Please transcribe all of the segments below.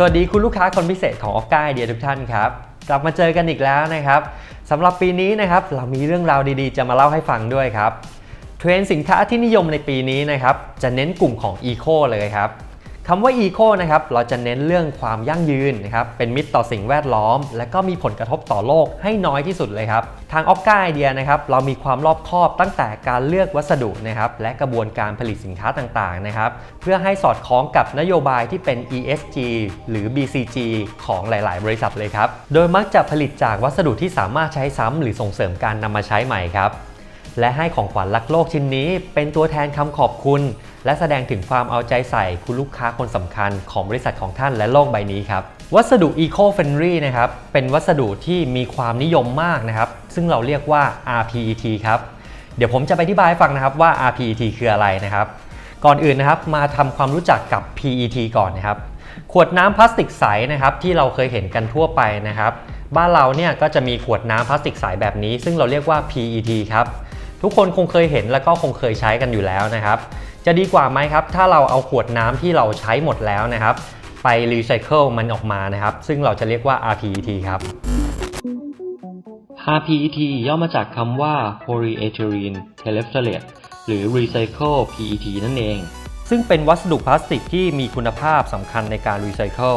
สวัสดีคุณลูกค้าคนพิเศษของออฟก้าไอเดียทุกท่านครับกลับมาเจอกันอีกแล้วนะครับสำหรับปีนี้นะครับเรามีเรื่องราวดีๆ จะมาเล่าให้ฟังด้วยครับเทรนด์สินค้าที่นิยมในปีนี้นะครับจะเน้นกลุ่มของอีโคเลยครับ คำว่า Eco นะครับเราจะเน้นเรื่องความยั่งยืนนะครับเป็นมิตรต่อสิ่งแวดล้อม และก็มีผลกระทบต่อโลกให้น้อยที่สุดเลยครับ ทางออกก้าไอเดียนะครับเรามีความรอบคอบตั้งแต่การเลือกวัสดุนะครับและกระบวนการผลิตสินค้าต่างๆนะครับเพื่อให้สอดคล้องกับนโยบายที่เป็น ESG หรือ BCG ของหลาย ๆ บริษัทเลยครับโดยมักจะผลิตจากวัสดุที่สามารถใช้ซ้ำหรือส่งเสริมการนำมาใช้ใหม่ครับและให้ของขวัญรักโลกชิ้นนี้ เป็นตัวแทนคำขอบคุณ และแสดงถึงความเอาใจใส่คุณลูกค้าคนสำคัญของบริษัทของท่านและโลกใบนี้ครับ วัสดุ Eco Friendly นะครับ เป็นวัสดุที่มีความนิยมมากนะครับ ซึ่งเราเรียกว่า RPET ครับ เดี๋ยวผมจะไปอธิบายฟังนะครับว่า RPET คืออะไรนะครับ ก่อนอื่นนะครับมาทำความรู้จักกับ PET ก่อนนะครับ ขวดน้ำพลาสติกใสนะครับที่เราเคยเห็นกันทั่วไปนะครับ บ้านเราเนี่ยก็จะมีขวดน้ำพลาสติกใสแบบนี้ ซึ่งเราเรียกว่า PET ครับ ทุกคนคงเคยเห็นแล้วก็คงเคยใช้กันอยู่แล้วนะครับ จะดีกว่าไหมครับ ถ้าเราเอาขวดน้ำที่เราใช้หมดแล้วนะครับ ไปรีไซเคิลมันออกมานะครับ ซึ่งเราจะเรียกว่า RPET ครับ RPET ย่อมาจากคำว่า polyethylene terephthalate หรือ recycle PET นั่นเอง ซึ่งเป็นวัสดุพลาสติกที่มีคุณภาพสำคัญในการรีไซเคิล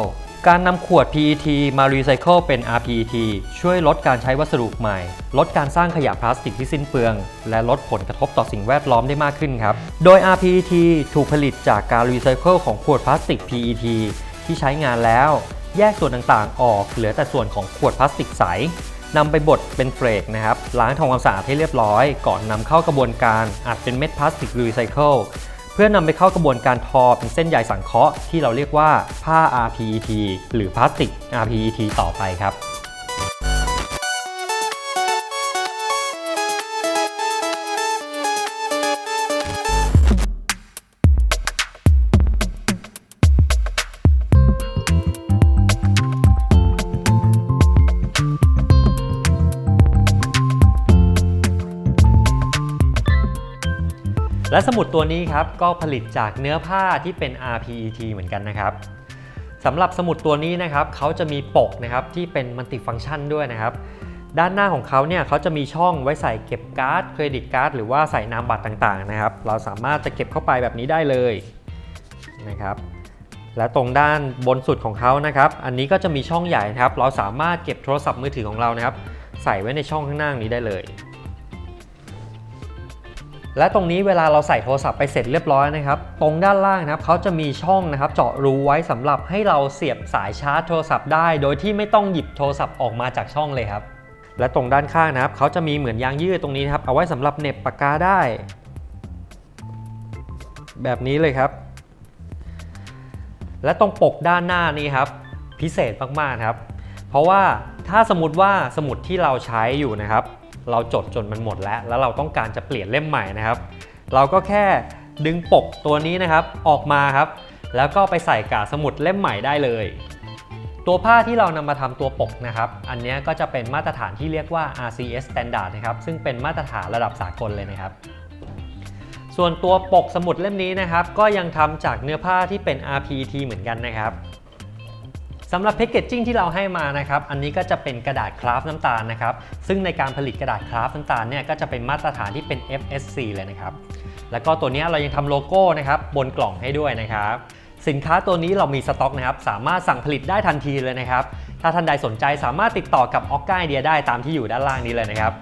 การนำขวด PET มารีไซเคิลเป็น RPET ช่วยลดการใช้วัสดุใหม่ ลดการสร้างขยะพลาสติกที่สิ้นเปลือง และลดผลกระทบต่อสิ่งแวดล้อมได้มากขึ้นครับ โดย RPET ถูกผลิตจากการรีไซเคิลของขวดพลาสติก PET ที่ใช้งานแล้ว แยกส่วนต่างๆ ออกเหลือแต่ส่วนของขวดพลาสติกใสนำไปบดเป็นเฟรกนะครับล้างทำความสะอาดให้เรียบร้อย ก่อนนำเข้ากระบวนการอัดเป็นเม็ดพลาสติกรีไซเคิล เพื่อนำไปเข้ากระบวนการทอเป็นเส้นใยสังเคราะห์ที่เราเรียกว่าผ้า RPET หรือพลาสติก RPET ต่อไปครับ และสมุดตัวนี้ครับก็ผลิตจากเนื้อผ้าที่เป็น RPET เหมือนกันนะครับสำหรับสมุดตัวนี้นะครับเขาจะมีปกนะครับที่เป็นมัลติฟังก์ชันด้วยนะครับด้านหน้าของเขาเนี่ยเขาจะมีช่องไว้ใส่เก็บการ์ดเครดิตการ์ดหรือว่าใส่นามบัตรต่างๆนะครับ เราสามารถจะเก็บเข้าไปแบบนี้ได้เลยนะครับ และตรงด้านบนสุดของเขานะครับ อันนี้ก็จะมีช่องใหญ่นะครับ เราสามารถเก็บโทรศัพท์มือถือของเรานะครับ ใส่ไว้ในช่องข้างหน้านี้ได้เลย และตรงนี้เวลาเราใส่โทรศัพท์ไปเสร็จเรียบร้อยนะครับ ตรงด้านล่างนะครับเขาจะมีช่องนะครับ เจาะรูไว้สำหรับให้เราเสียบสายชาร์จโทรศัพท์ได้ โดยที่ไม่ต้องหยิบโทรศัพท์ออกมาจากช่องเลยครับ และตรงด้านข้างนะครับเขาจะมีเหมือนยางยืดตรงนี้นะครับเอาไว้สำหรับเหน็บปากกาได้ แบบนี้เลยครับ และตรงปกด้านหน้านี้ครับ พิเศษมากๆครับ เพราะว่าถ้าสมมติว่าสมุดที่เราใช้อยู่นะครับ เราจดจนมันหมดแล้ว แล้วเราต้องการจะเปลี่ยนเล่มใหม่นะครับ เราก็แค่ดึงปกตัวนี้นะครับออกมาครับ แล้วก็ไปใส่กาสมุดเล่มใหม่ได้เลย ตัวผ้าที่เรานำมาทำตัวปกนะครับ อันนี้ก็จะเป็นมาตรฐานที่เรียกว่า RCS Standard นะครับ ซึ่งเป็นมาตรฐานระดับสากลเลยนะครับส่วนตัวปกสมุดเล่มนี้นะครับ ก็ยังทำจากเนื้อผ้าที่เป็น rpt เหมือนกันนะครับ สำหรับแพคเกจจิ้งที่เราให้มานะครับอันนี้ก็จะเป็นกระดาษคราฟน้ำตาลนะครับซึ่งในการผลิตกระดาษคราฟน้ำตาลเนี่ยก็จะเป็นมาตรฐานที่เป็น FSC เลยนะครับแล้วก็ตัวนี้เรายังทำโลโก้นะครับบนกล่องให้ด้วยนะครับสินค้าตัวนี้เรามีสต็อกนะครับสามารถสั่งผลิตได้ทันทีเลยนะครับถ้าท่านใดสนใจสามารถติดต่อกับออกก้าไอเดียได้ตามที่อยู่ด้านล่างนี้เลยนะครับ